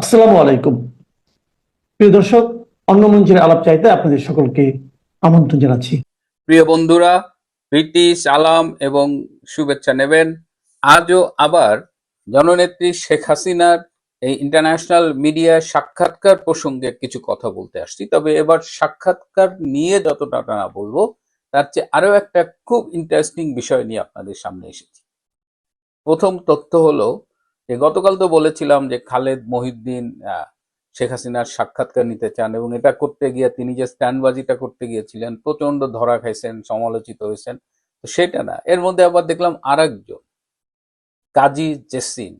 আসসালামু আলাইকুম। প্রিয় দর্শক, অন্য মঞ্চের আলাপ চাইতে আপনাদের সকলকে আমন্ত্রণ জানাচ্ছি। প্রিয় বন্ধুরা, প্রীতি, সালাম এবং শুভেচ্ছা নেবেন। আজও আবার জননেত্রী শেখ হাসিনার এই ইন্টারন্যাশনাল মিডিয়া সাক্ষাৎকার প্রসঙ্গে কিছু কথা বলতে আসছি। তবে এবার সাক্ষাৎকার নিয়ে যতটা না বলব, তার চেয়ে আরও একটা খুব ইন্টারেস্টিং বিষয় নিয়ে আপনাদের সামনে এসেছি। প্রথম তথ্য হলো যে গতকাল তো বলেছিলাম যে খালেদ মহিউদ্দিন শেখ হাসিনার সাক্ষাৎকার নিতে চান এবং এটা করতে গিয়ে তিনি যে স্ট্যান্ডবাজিটা করতে গিয়েছিলেন প্রচণ্ড ধরা খাইছেন, সমালোচিত হয়েছেন, তো সেটা না। এর মধ্যে আবার দেখলাম আরেকজন, কাজী জেসিন।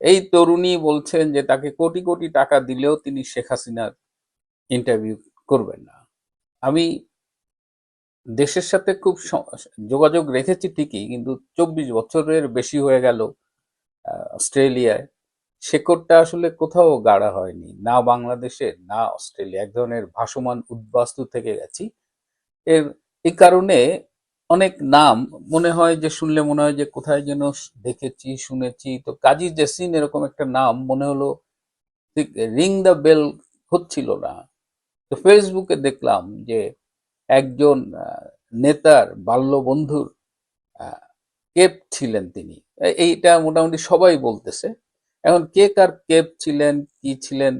এই তরুণী বলছেন যে তাকে কোটি কোটি টাকা দিলেও তিনি শেখ হাসিনার ইন্টারভিউ করবেন না। আমি দেশের সাথে খুব যোগাযোগ রেখেছি ঠিকই, কিন্তু চব্বিশ বছরের বেশি হয়ে গেল অস্ট্রেলিয়ায়, শেকড়টা আসলে কোথাও গাড়া হয়নি, না বাংলাদেশে, না অস্ট্রেলিয়া। এক ধরনের ভাসমান উদ্বাস্তু থেকে গেছি। এর এই কারণে অনেক নাম মনে হয় যে, শুনলে মনে হয় যে, কোথায় যেন দেখেছি, শুনেছি। তো কাজী জেসিন এরকম একটা নাম মনে হলো, ঠিক, রিং দ্য বেল হচ্ছিল না। তো ফেসবুকে দেখলাম যে, একজন নেতার বাল্য বন্ধুর কেপ ছিলেন তিনি। এ- এইটা মোটামুটি সবাই বলতেছে। এখন কে কার কেপ ছিলেন, কি ছিলেন,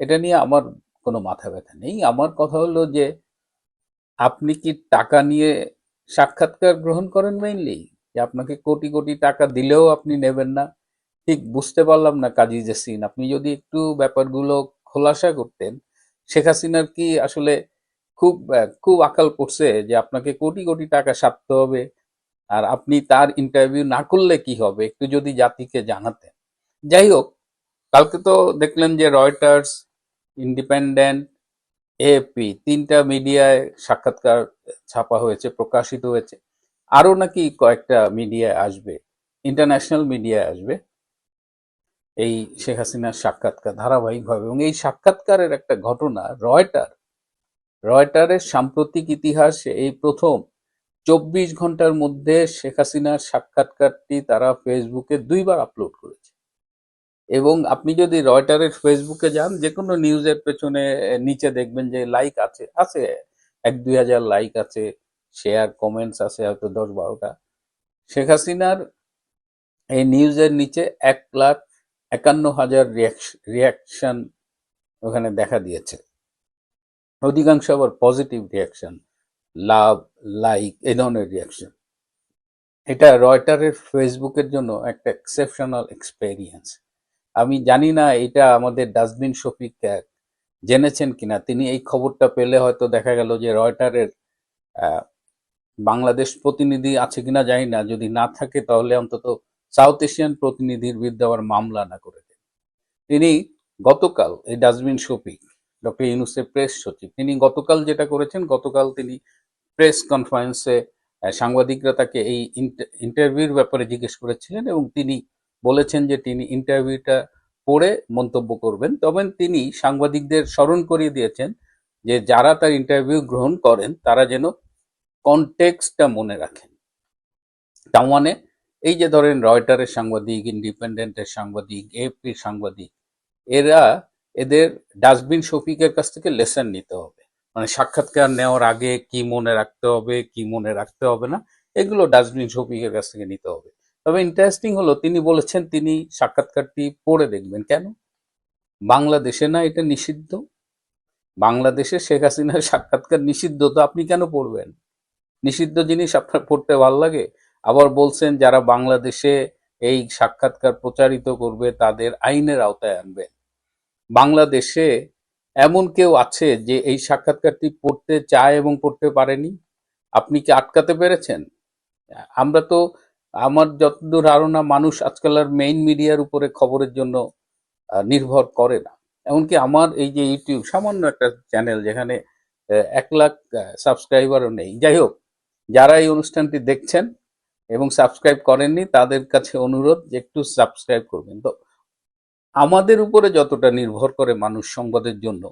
এটা নিয়ে আমার কোনো মাথা ব্যথা নেই। আমার কথা হলো যে, আপনি কি টাকা নিয়ে সাক্ষাৎকার গ্রহণ করেন মেইনলি যে আপনাকে কোটি কোটি টাকা দিলেও আপনি নেবেন না। ঠিক, বুঝতে পারলাম না কাজী জেসিন আপনি যদি একটু ব্যাপারগুলো খোলাসা করতেন। শেখ হাসিনার কি আসলে খুব খুব আকাল পড়ছে যে আপনাকে কোটি কোটি টাকা সারতে হবে? আর আপনি তার ইন্টারভিউ না করলে কি হবে? একটু যদি জাতিকে জানাতেন। যাই হোক, কালকে তো দেখলেন যে রয়টার্স ইন্ডিপেন্ডেন্ট এপি তিনটা মিডিয়ায় সাক্ষাৎকার ছাপা হয়েছে, প্রকাশিত হয়েছে। আরও নাকি কয়েকটা মিডিয়ায় আসবে ইন্টারন্যাশনাল মিডিয়ায় আসবে এই শেখ হাসিনার সাক্ষাৎকার ধারাবাহিকভাবে। এবং এই সাক্ষাৎকারের একটা ঘটনা রয়টার রয়টারের সাম্প্রতিক ইতিহাসে এই প্রথম চব্বিশ ঘণ্টার মধ্যে শেখ হাসিনার সাক্ষাৎকারটি তারা ফেসবুকে দুইবার আপলোড করেছে। এবং আপনি যদি রয়টারের ফেসবুকে যান যে কোনো নিউজের পেছনে নিচে দেখবেন যে লাইক আছে আছে। এক, দুই হাজার লাইক আছে, শেয়ার, কমেন্টস আছে হয়তো দশ বারোটা। শেখ হাসিনার এই নিউজের নিচে এক লাখ একান্ন হাজার রিয়াকশন ওখানে দেখা দিয়েছে। অধিকাংশ আবার পজিটিভ রিয়াকশন। লাভ, লাইক, এই ধরনের রিয়াকশন এটা রয়টারের ফেসবুকের জন্য একটা এক্সেপশনাল এক্সপেরিয়েন্স আমি জানি না এটা আমাদের ডাস্টবিন শফিক জেনেছেন কিনা। তিনি এই খবরটা পেলে হয়তো দেখা গেল যে রয়টারের বাংলাদেশ প্রতিনিধি আছে কিনা জানি না। যদি না থাকে তাহলে অন্তত সাউথ এশিয়ান প্রতিনিধির বিরুদ্ধে আবার মামলা না করে দেন তিনি গতকাল, এই ডাস্টবিন শফিক, ডক্টর ইউনুসের প্রেস সচিব, তিনি গতকাল যেটা করেছেন, গতকাল তিনি প্রেস কনফারেন্সে সাংবাদিকরা তাকে এই ইন্টারভিউর ব্যাপারে জিজ্ঞেস করেছিলেন এবং তিনি বলেছেন যে তিনি ইন্টারভিউটা পড়ে মন্তব্য করবেন। তবে তিনি সাংবাদিকদের স্মরণ করিয়ে দিয়েছেন যে যারা তার ইন্টারভিউ গ্রহণ করেন, তারা যেন কনটেক্সটটা মনে রাখেন। তার মানে এই যে ধরেন রয়টারের সাংবাদিক, ইন্ডিপেন্ডেন্টের সাংবাদিক এপির সাংবাদিক, এরা এদের ডাস্টবিন শফিকের কাছ থেকে লেসন নিতে হবে। মানে সাক্ষাৎকার নেওয়ার আগে কি মনে রাখতে হবে, কি মনে রাখতে হবে না, এগুলো ডাস্টবিন শফিকের কাছ থেকে নিতে হবে। তবে ইন্টারেস্টিং হলো, তিনি বলেছেন তিনি সাক্ষাৎকারটি পড়ে দেখবেন। কেন? বাংলাদেশে না এটা নিষিদ্ধ। বাংলাদেশে শেখ হাসিনার সাক্ষাৎকার নিষিদ্ধ, তো আপনি কেন পড়বেন? নিষিদ্ধ জিনিস আপনার পড়তে ভালো লাগে? আবার বলছেন যারা বাংলাদেশে এই সাক্ষাৎকার প্রচারিত করবে তাদের আইনের আওতায় আনবে। বাংলাদেশে এমন কেউ আছে যে এই সাক্ষাৎকারটি পড়তে চায় এবং পড়তে পারেনি? আপনি কি আটকাতে পেরেছেন? আমরা তো, আমার যতদূর ধারণা, মানুষ আজকাল আর মেইন মিডিয়ার উপরে খবরের জন্য নির্ভর করে না। এমনকি আমার এই যে ইউটিউব, সামান্য একটা চ্যানেল যেখানে এক লাখ সাবস্ক্রাইবারও নেই। যাই হোক, যারা এই অনুষ্ঠানটি দেখছেন এবং সাবস্ক্রাইব করেননি, তাদের কাছে অনুরোধ যে একটু সাবস্ক্রাইব করবেন। তো আমাদের উপরে যতটা নির্ভর করে মানুষ সংবাদের জন্য,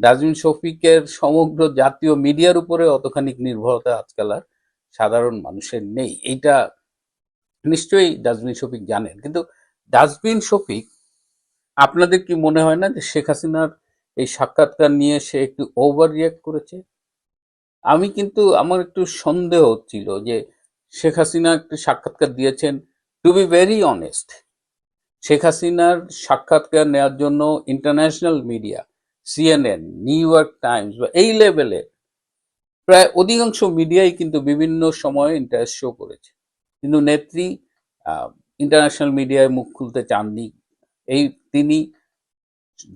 ডাস্টবিন শফিকের সমগ্র জাতীয় মিডিয়ার উপরে অতখানি নির্ভরতা আজকাল আর সাধারণ মানুষের নেই। এইটা নিশ্চয়ই ডাস্টবিন শফিক জানেন। কিন্তু ডাস্টবিন শফিক, আপনাদের কি মনে হয় না যে শেখ হাসিনার এই সাক্ষাৎকার নিয়ে সে একটু ওভার রিয়াক্ট করেছে? আমি কিন্তু, আমার একটু সন্দেহ হচ্ছিল যে শেখ হাসিনা একটু সাক্ষাৎকার দিয়েছেন to be very honest Sheikh হাসিনার সাক্ষাৎকার নেওয়ার জন্য international media CNN New York Times বা এই লেভেলের প্রায় অধিকাংশ মিডিয়াই কিন্তু বিভিন্ন সময়ে ইন্টারেস্ট শো করেছে। কিন্তু নেত্রী ইন্টারন্যাশনাল মিডিয়ায় মুখ খুলতে চাননি। এই তিনি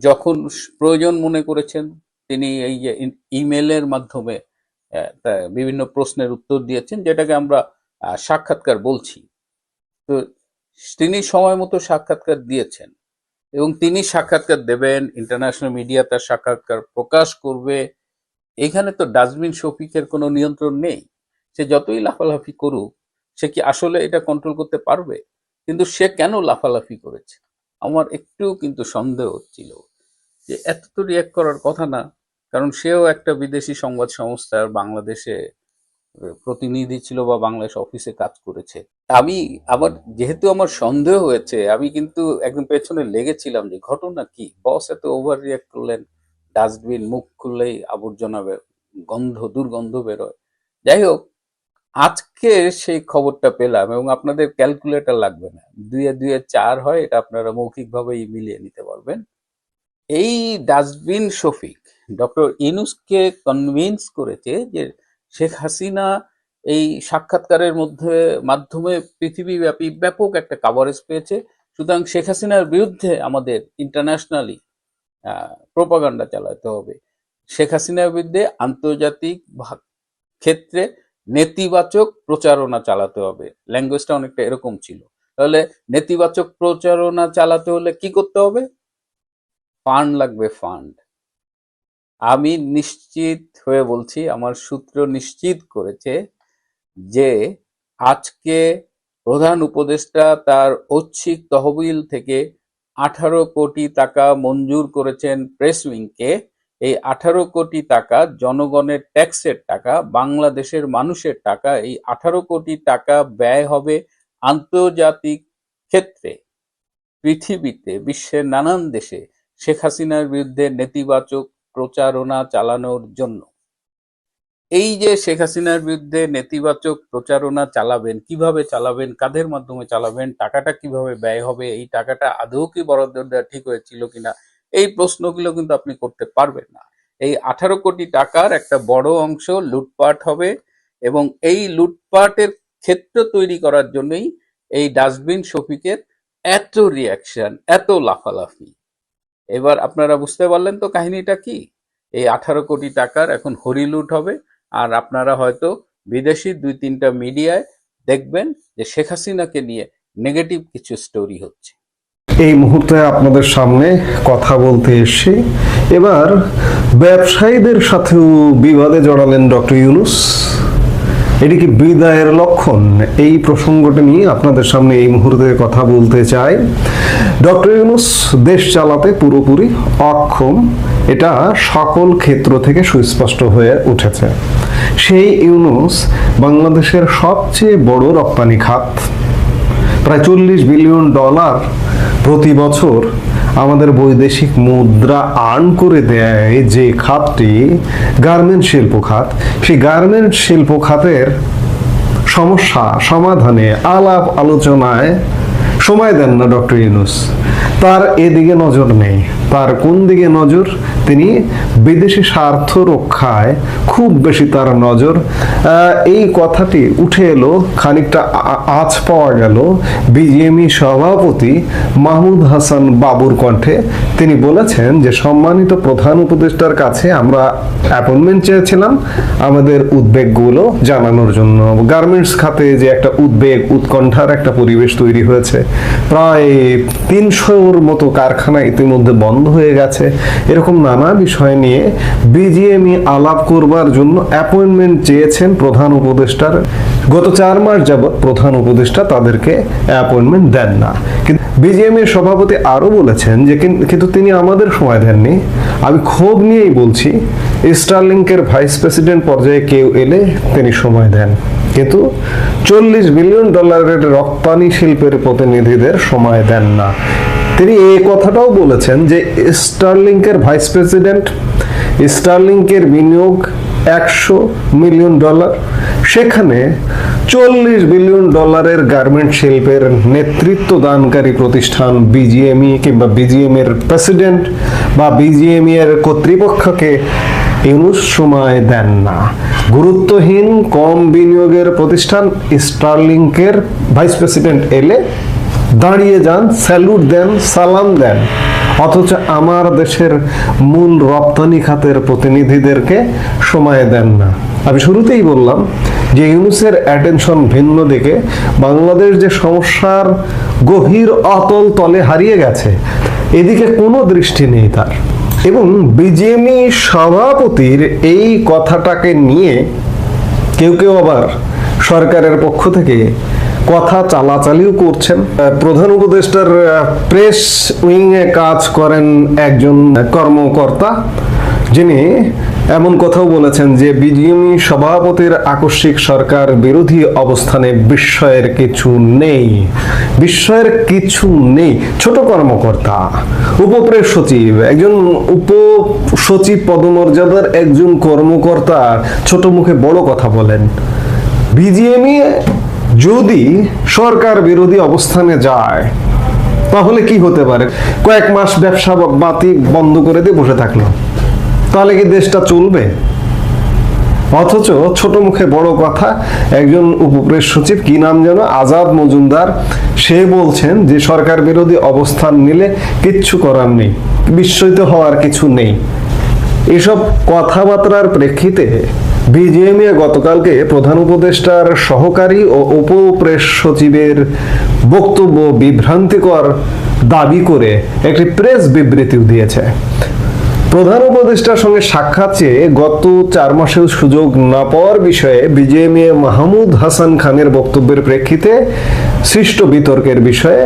যখন প্রয়োজন মনে করেছেন, তিনি এই যে ইমেলের মাধ্যমে বিভিন্ন প্রশ্নের উত্তর দিয়েছেন, যেটাকে আমরা সাক্ষাৎকার বলছি। তো তিনি সময় মতো সাক্ষাৎকার দিয়েছেন এবং তিনি সাক্ষাৎকার দেবেন ইন্টারন্যাশনাল মিডিয়া তার সাক্ষাৎকার প্রকাশ করবে। এখানে তো ডাস্টবিন শফিকের কোনো নিয়ন্ত্রণ নেই। সে যতই লাফালাফি করুক, সে কি আসলে এটা কন্ট্রোল করতে পারবে? কিন্তু সে কেন লাফালাফি করেছে? আমার একটু কিন্তু সন্দেহ হচ্ছিল যে এত তো রিয়াক্ট করার কথা না, কারণ সেও একটা বিদেশি সংবাদ সংস্থার বাংলাদেশে প্রতিনিধি ছিল বা বাংলাদেশ অফিসে কাজ করেছে। আমি আমার, যেহেতু আমার সন্দেহ হয়েছে, আমি কিন্তু একদম পেছনে লেগেছিলাম যে ঘটনা কি? বস এত ওভার রিয়াক্ট করলেন, ডাস্টবিন, মুখ খুললেই আবর্জনা বের- গন্ধ, দুর্গন্ধ বেরোয়। যাই হোক, আজকে সেই খবরটা পেলাম এবং আপনাদের ক্যালকুলেটর লাগবে না। দুয়ে দুয়ে চার হয়, এটা আপনারা মৌখিকভাবেই মিলিয়ে নিতে পারবেন। এই ডাস্টবিন শফিক, ডক্টর ইনুসকে কনভিন্স করেছে যে শেখ হাসিনা এই সাক্ষাৎকারের মধ্যে মাধ্যমে পৃথিবীব্যাপী ব্যাপক একটা কাভারেজ পেয়েছে। সুতরাং শেখ হাসিনার বিরুদ্ধে আমাদের ইন্টারন্যাশনালি প্রোপাগান্ডা চালাতে হবে। শেখ হাসিনার বিরুদ্ধে আন্তর্জাতিক ক্ষেত্রে নেতিবাচক প্রচারণা চালাতে হবে। ল্যাঙ্গুয়েজটা অনেকটা এরকম ছিল। তাহলে নেতিবাচক প্রচারণা চালাতে হলে কি করতে হবে? ফান্ড লাগবে ফান্ড আমি নিশ্চিত হয়ে বলছি, আমার সূত্র নিশ্চিত করেছে যে আজকে প্রধান উপদেষ্টা তার ঐচ্ছিক তহবিল থেকে আঠারো কোটি টাকা মঞ্জুর করেছেন প্রেস উইংকে। এই আঠারো কোটি টাকা জনগণের ট্যাক্সের টাকা, বাংলাদেশের মানুষের টাকা, এই আঠারো কোটি টাকা ব্যয় হবে আন্তর্জাতিক ক্ষেত্রে। পৃথিবীতে, বিশ্বের নানান দেশে শেখ হাসিনার বিরুদ্ধে নেতিবাচক প্রচারণা চালানোর জন্য। এই যে শেখ হাসিনার বিরুদ্ধে নেতিবাচক প্রচারণা চালাবেন, কীভাবে চালাবেন, কাদের মাধ্যমে চালাবেন, টাকাটা কীভাবে ব্যয় হবে, এই টাকাটা আদৌ কি বরাদ্দ দেওয়া ঠিক হয়েছিল কিনা, এই প্রশ্নগুলো কিন্তু আপনি করতে পারবেন না। এই আঠারো কোটি টাকার একটা বড় অংশ লুটপাট হবে এবং এই লুটপাটের ক্ষেত্র তৈরি করার জন্যই এই ডাস্টবিন শফিকের এত রিয়াকশন এত লাফালাফি। এবার আপনারা বুঝতে পারলেন তো কাহিনীটা কি? এই আঠারো কোটি টাকার এখন হরিলুট হবে, আর আপনারা হয়তো বিদেশি দুই তিনটা মিডিয়ায় দেখবেন যে শেখ হাসিনাকে নিয়ে নেগেটিভ কিছু স্টোরি হচ্ছে। এই মুহূর্তে আপনাদের সামনে কথা বলতে এসে এবার ব্যবসায়ীদের সাথেও বিবাদে জড়ালেন ডক্টর ইউনুস। এটি কি বিদায়ের লক্ষণ? এই প্রসঙ্গটি নিয়ে আপনাদের সামনে এই মুহূর্তে কথা বলতে চাই। ডক্টর ইউনুস দেশ চালাতে পুরোপুরি অক্ষম। এটা সকল ক্ষেত্র থেকে সুস্পষ্ট হয়ে উঠেছে। সেই ইউনুস বাংলাদেশের সবচেয়ে বড় রপ্তানি খাত। প্রায় চল্লিশ বিলিয়ন ডলার প্রতি বছর আমাদের বৈদেশিক মুদ্রা আর্ন করে দেয় যে খাতটি গার্মেন্ট শিল্প খাত। সেই গার্মেন্ট শিল্প খাতের সমস্যা, সমাধানে আলাপ আলোচনায় সময় দেন না ডক্টর ইউনুস। তার এদিকে নজর নেই। তার কোন দিকে নজর? তিনি বিদেশি স্বার্থ রক্ষায় খুব বেশি তার নজর। এই কথাটি উঠে এলো, খানিকটা আজ পাওয়া গেল বিজেএমই সভাপতি মাহমুদ হাসান বাবুর কণ্ঠে। তিনি বলেছেন যে, সম্মানিত প্রধান উপদেষ্টার কাছে আমরা অ্যাপয়েন্টমেন্ট চেয়েছিলাম। আমাদের উদ্বেগগুলো জানানোর জন্য। গার্মেন্টস খাতে যে একটা উদ্বেগ, উৎকণ্ঠার একটা পরিবেশ তৈরি হয়েছে। প্রায় তিনশোর মতো কারখানা ইতিমধ্যে বন্ধ। হয়ে গেছে। এরকম নানা বিষয় নিয়ে বিজিএমই আলাপ করবার জন্য অ্যাপয়েন্টমেন্ট চেয়েছেন প্রধান উপদেষ্টার। গত চার মাস যাবৎ প্রধান উপদেষ্টা তাদেরকে অ্যাপয়েন্টমেন্ট দেন না। কিন্তু বিজিএমের সভাপতি আরও বলেছেন যে কিন্তু তিনি আমাদের সময় দেননি। আমি ক্ষোভ নিয়েই বলছি, স্টারলিংকের ভাইস প্রেসিডেন্ট পর্যায়ে কেউ এলে তিনি সময় দেন। কিন্তু চল্লিশ বিলিয়ন ডলারের রপ্তানি শিল্পের প্রতিনিধিদের সময় দেন না। তিনি এই কথাটাও বলেছেন যে স্টারলিংকের ভাইস প্রেসিডেন্ট, স্টারলিংকের বিনিয়োগ একশো মিলিয়ন ডলার, সেখানে চল্লিশ বিলিয়ন ডলারের গার্মেন্ট শিল্পের নেতৃত্ব দানকারী প্রতিষ্ঠান বিজিএমই কিংবা বিজিএম এর প্রেসিডেন্ট বা বিজিএমই এর কর্তৃপক্ষকে সময় দেন না। গুরুত্বহীন কম বিনিয়োগের প্রতিষ্ঠান স্টারলিংকের ভাইস প্রেসিডেন্ট এলে দাঁড়িয়ে যান, স্যালুট দেন, সালাম দেন। অথচ আমার দেশের মূল রপ্তানি খাতের প্রতিনিধিদেরকে সময় দেন না। আমি শুরুতেই বললাম যে ইউনুসের অ্যাটেনশন ভিন্ন দিকে। বাংলাদেশ যে সমস্যার গভীর অতল তলে হারিয়ে গেছে, এদিকে কোনো দৃষ্টি নেই তার। এবং বিজেপি সভাপতির এই কথাটাকে নিয়ে কেউ কেউ আবার সরকারের পক্ষ থেকে কথা চালাচালিও করছেন। প্রধান উপদেষ্টার প্রেস উইং এ কাজ করেন একজন কর্মকর্তা, যিনি এমন কথাও বলেছেন যে, বিজিএমই সভাপতির আকস্মিক সরকার বিরোধী অবস্থানে বিস্ময়ের কিছু নেই। বিস্ময়ের কিছু নেই। ছোট কর্মকর্তা উপপ্রেস সচিব একজন উপ সচিব পদমর্যাদার একজন কর্মকর্তা ছোট মুখে বড় কথা বলেন। বিজিএমই যদি সরকার বিরোধী অবস্থানে যায়, তাহলে কি হতে পারে? কয়েক মাস ব্যবসা বাতি বন্ধ করে দিয়ে বসে থাকল। তাহলে কি দেশটা চলবে? অথচ ছোট মুখে বড় কথা, একজন উপপ্রেস সচিব কি নাম যেন? আজাদ মজুমদার, সে বলছেন যে সরকার বিরোধী অবস্থান নিলে কিচ্ছু করার নেই, বিস্মিত হওয়ার কিছু নেই। এসব কথাবার্তার প্রেক্ষিতে বিজেএমএ গতকালকে প্রধান উপদেষ্টার সহকারী ও উপপ্রেস সচিবের বক্তব্য বিভ্রান্তিকর দাবি করে একটি প্রেস বিবৃতিও দিয়েছে। প্রধান উপদেষ্টার সঙ্গে সাক্ষাৎ চেয়ে গত চার মাসেও সুযোগ না পাওয়ার বিষয়ে বিজেএমএ মাহমুদ হাসান খানের বক্তব্যের প্রেক্ষিতে সৃষ্ট বিতর্কের বিষয়ে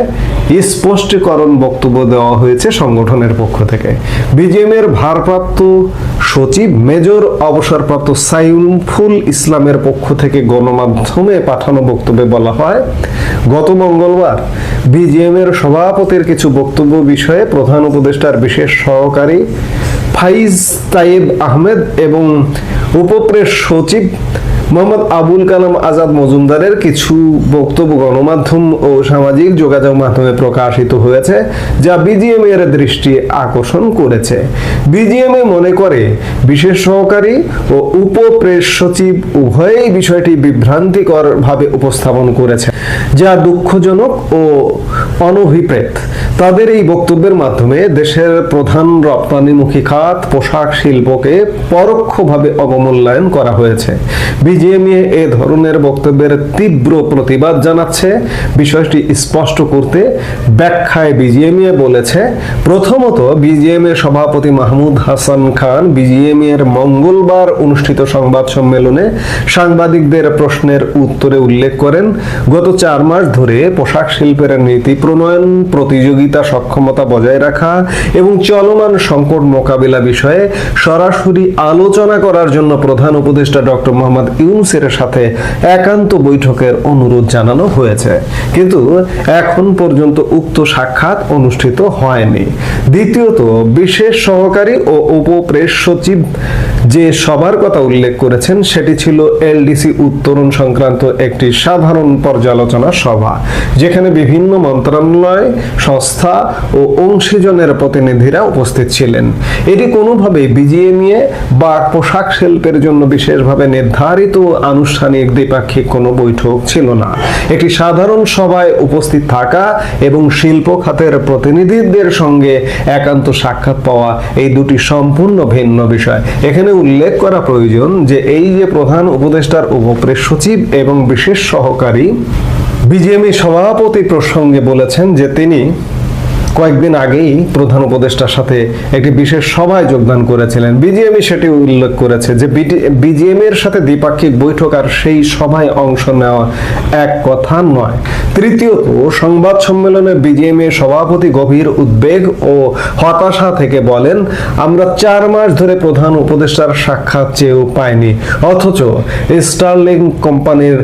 স্পষ্টীকরণ বক্তব্য দেওয়া হয়েছে সংগঠনের পক্ষ থেকে। বিজেএমের ভারপ্রাপ্ত সচিব মেজর অবসরপ্রাপ্ত ফুল ইসলামের পক্ষ থেকে গণমাধ্যমে পাঠানো বক্তব্যে বলা হয়, গত মঙ্গলবার বিজিএমের সভাপতির কিছু বক্তব্য বিষয়ে প্রধান উপদেষ্টার বিশেষ সহকারী ফাইজ তাইব আহমেদ এবং উপপ্রেস সচিব মোহাম্মদ আবুল কালাম আজাদ মজুমদারের কিছু বক্তব্য, গণমাধ্যম ও সামাজিক যোগাযোগ মাধ্যমে প্রকাশিত হয়েছে, যা বিজিএম এর দৃষ্টি আকর্ষণ করেছে। বিজিএমএ মনে করে, বিশেষ সহকারী ও উপপ্রেস সচিব উভয়ই বিষয়টি বিভ্রান্তিকর ভাবে উপস্থাপন করেছে, যা দুঃখজনক ও অনভিপ্রেত। তাদের এই বক্তব্যের মাধ্যমে দেশের প্রধান রপ্তানিমুখী খাত, পোশাক শিল্পকে পরোক্ষভাবে অবমূল্যায়ন করা হয়েছে। বিজিএমএ এ ধরনের বক্তব্যের তীব্র প্রতিবাদ জানাচ্ছে। বিষয়টি স্পষ্ট করতে ব্যাখ্যায় বিজিএমএ বলেছে, প্রথমত বিজিএমএ সভাপতি মাহমুদ হাসান খান বিজিএমএ এর মঙ্গলবার অনুষ্ঠিত সংবাদ সম্মেলনে সাংবাদিকদের প্রশ্নের উত্তরে উল্লেখ করেন, গত চার মাস ধরে পোশাক শিল্পের নীতি প্রণয়ন, প্রতিযোগিতা সক্ষমতা বজায় রাখা এবং চলমান সংকট মোকাবিলা বিষয়ে সরাসরি আলোচনা করার জন্য প্রধান উপদেষ্টা ডক্টর মোহাম্মদ ইউনুসের সাথে একান্ত বৈঠকের অনুরোধ জানানো হয়েছে। কিন্তু এখন পর্যন্ত উক্ত সাক্ষাৎ অনুষ্ঠিত হয়নি। দ্বিতীয়ত, বিশেষ সহকারী ও উপপ্রেস সচিব যে সবার কথা উল্লেখ করেছেন, সেটি ছিল এলডিসি উত্তরণ সংক্রান্ত একটি সাধারণ পর্যালোচনা সভা, যেখানে বিভিন্ন মন্ত্রণালয়, সংস্থা ও অংশীজনের প্রতিনিধিরা উপস্থিত ছিলেন। এটি কোনোভাবে বিজিএমইএ বা পোশাক শিল্পের জন্য বিশেষভাবে নির্ধারিত আনুষ্ঠানিক দ্বিপাক্ষিক কোনো বৈঠক ছিল না। একটি সাধারণ সভায় উপস্থিত থাকা এবং শিল্প খাতের প্রতিনিধিদের সঙ্গে একান্ত সাক্ষাৎ পাওয়া এই দুটি সম্পূর্ণ ভিন্ন বিষয়। এখানে উল্লেখ করা প্রয়োজন যে এই যে প্রধান উপদেষ্টার উপপ্রেস সচিব এবং বিশেষ সহকারী বিজেপি সভাপতি প্রসঙ্গে বলেছেন যে তিনি কয়েকদিন আগেই প্রধান উপদেষ্টার সাথে একটি বিশেষ সভায় যোগদান করেছিলেন। বিজিএমই সেটি উল্লেখ করেছে যে বিজিএম এর সাথে দ্বিপাক্ষিক বৈঠক আর সেই সভায় অংশ নেওয়া এক কথা নয়। তৃতীয়ত, সংবাদ সম্মেলনে বিজিএম এর সভাপতি গভীর উদ্বেগ ও হতাশা থেকে বলেন, আমরা চার মাস ধরে প্রধান উপদেষ্টার সাক্ষাৎ চেয়েও পাইনি। অথচ স্টারলিং কোম্পানির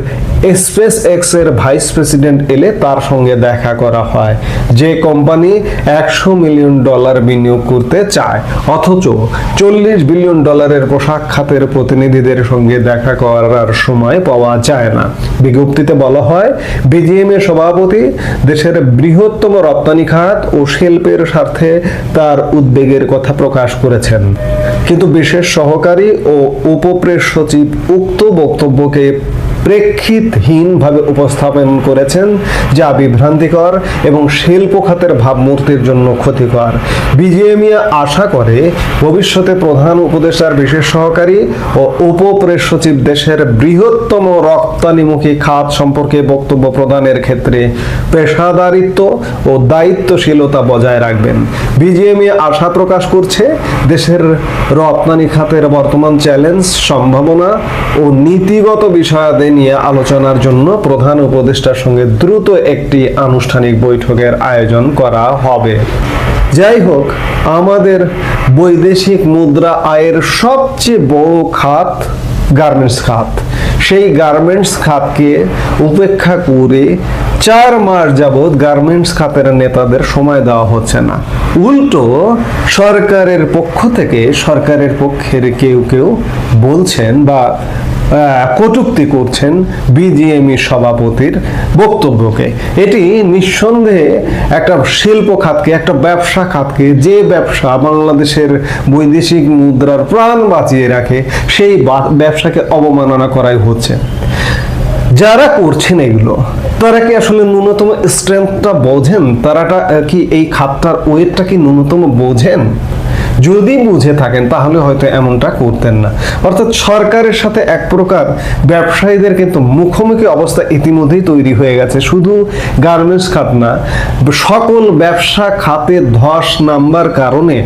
স্পেস এক্সের ভাইস প্রেসিডেন্ট এলে তার সঙ্গে দেখা করা হয়। যে কোম্পানি একশো মিলিয়ন ডলার বিনিয়োগ করতে চায়। অথচ চল্লিশ বিলিয়ন ডলারের পোশাক খাতের প্রতিনিধিদের সঙ্গে দেখা করার সময় পাওয়া যায় না। বিজ্ঞপ্তিতে বলা হয় বিজিএম এর সভাপতি দেশের বৃহত্তম রপ্তানি খাত ও শিল্পের স্বার্থে তার উদ্বেগের কথা প্রকাশ করেছেন। কিন্তু বিশেষ সহকারী ও উপপ্রেস সচিব উক্ত বক্তব্যকে প্রেক্ষিতহীনভাবে উপস্থাপন করেছেন, যা বিভ্রান্তিকর এবং শিল্প খাতের ভাবমূর্তির জন্য ক্ষতিকর। বিজিএমইয়া আশা করে, ভবিষ্যতে প্রধান উপদেষ্টার বিশেষ সহকারী ও উপপ্রেস সচিব দেশের বৃহত্তম রপ্তানিমুখী খাত সম্পর্কে বক্তব্য প্রদানের ক্ষেত্রে পেশাদারিত্ব ও দায়িত্বশীলতা বজায় রাখবেন। বিজিএমইয়া আশা প্রকাশ করছে, দেশের রপ্তানি খাতের বর্তমান চ্যালেঞ্জ, সম্ভাবনা ও নীতিগত বিষয়াদি নিয়ে আলোচনার জন্য প্রধান উপদেষ্টার সঙ্গে দ্রুত একটি আনুষ্ঠানিক বৈঠকের আয়োজন করা হবে। যাই হোক, আমাদের বৈদেশিক মুদ্রা আয়ের সবচেয়ে বড় খাত গার্মেন্টস খাত। সেই গার্মেন্টস খাতকে উপেক্ষা করে চার মাস যাবৎ গার্মেন্টস খাতের নেতাদের সময় দেওয়া হচ্ছে না। উল্টো, সরকারের পক্ষ থেকে সরকারের পক্ষের কেউ কেউ বলছেন বা কটূক্তি করছেন বিজিএমই সভাপতির বক্তব্যকে। এটি নিঃসন্দেহে একটা শিল্প খাতকে, একটা ব্যবসা খাতকে, যে ব্যবসা বাংলাদেশের বৈদেশিক মুদ্রার প্রাণ বাঁচিয়ে রাখে, সেই ব্যবসাকে অবমাননা করাই হচ্ছে। যারা করছেন এগুলো, তারা কি আসলে ন্যূনতম স্ট্রেংথটা বোঝেন? তারাটা কি এই খাতটার ওয়েটটা কি ন্যূনতম বোঝেন? যদি বুঝে থাকেন, তাহলে হয়তো এমনটা করতেন না। অর্থাৎ সরকারের সাথে এক প্রকার ব্যবসায়ীদের কিন্তু মুখোমুখি অবস্থা ইতিমধ্যেই তৈরি হয়ে গেছে। শুধু গার্মেন্টস খাত না, সকল ব্যবসা খাতে ধস নাম্বার কারণে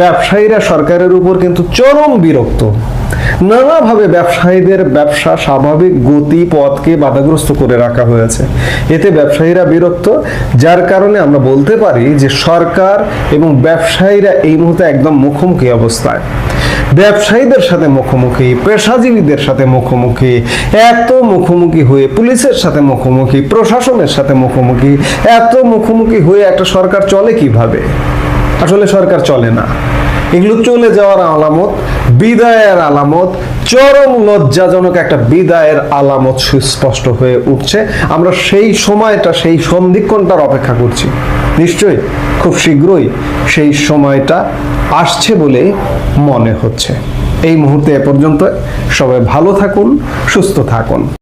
ব্যবসায়ীরা সরকারের উপর কিন্তু চরম বিরক্ত। নানাভাবে ব্যবসায়ীদের ব্যবসা স্বাভাবিক গতি পথকে বাধাগ্রস্ত করে রাখা হয়েছে। এতে ব্যবসায়ীরা বিরক্ত, যার কারণে আমরা বলতে পারি যে সরকার এবং ব্যবসায়ীরা এই মুহূর্তে একদম মুখোমুখি অবস্থায়। ব্যবসায়ীদের সাথে মুখোমুখি, পেশাজীবীদের সাথে মুখোমুখি, এত মুখোমুখি হয়ে পুলিশের সাথে মুখোমুখি, প্রশাসনের সাথে মুখোমুখি, এত মুখোমুখি হয়ে একটা সরকার চলে কীভাবে? আসলে সরকার চলে না। এগুলো চলে যাওয়ার আলামত, বিদায়ের আলামত, চরম লজ্জাজনক একটা বিদায়ের আলামত সুস্পষ্ট হয়ে উঠছে। আমরা সেই সময়টা, সেই সন্ধিক্ষণটার অপেক্ষা করছি। নিশ্চয়ই, খুব শীঘ্রই সেই সময়টা আসছে বলে মনে হচ্ছে। এই মুহূর্তে এ পর্যন্ত সবাই ভালো থাকুন, সুস্থ থাকুন।